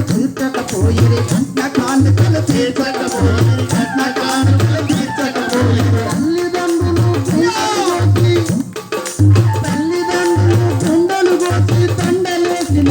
కానుకలు తీర్చకపోయి కన్న కానుకలు తీర్చకపోయి కన్న కానుకలు తీర్చకపోయి తల్లిదండ్రులు కుండలు తల్లిదండ్రులు కుండలు కోసి తండలేసిన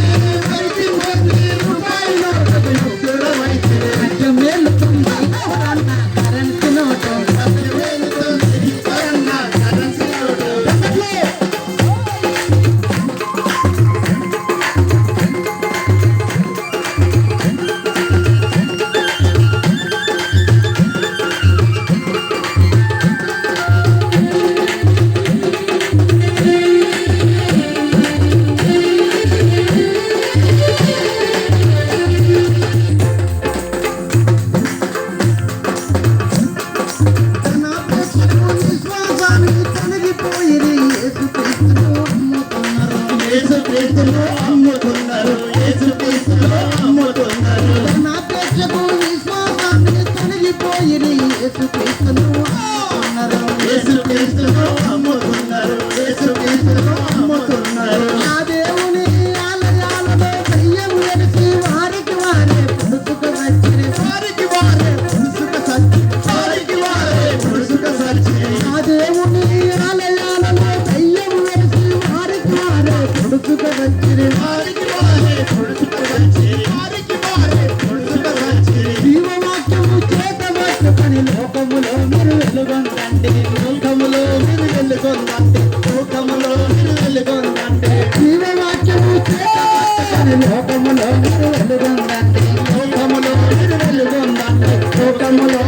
ప్రేసులో అమ్ముతున్నారు యేసు ప్రేసులో అమ్ముతున్నారు నా ప్రేసుకు విశ్వాసాన్ని తొలగిపోయి లోకములో వెలుగొందండి లోకములో వెలుగొందండి లోకములో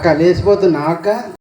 అక్క లేచిపోతున్నా అక్క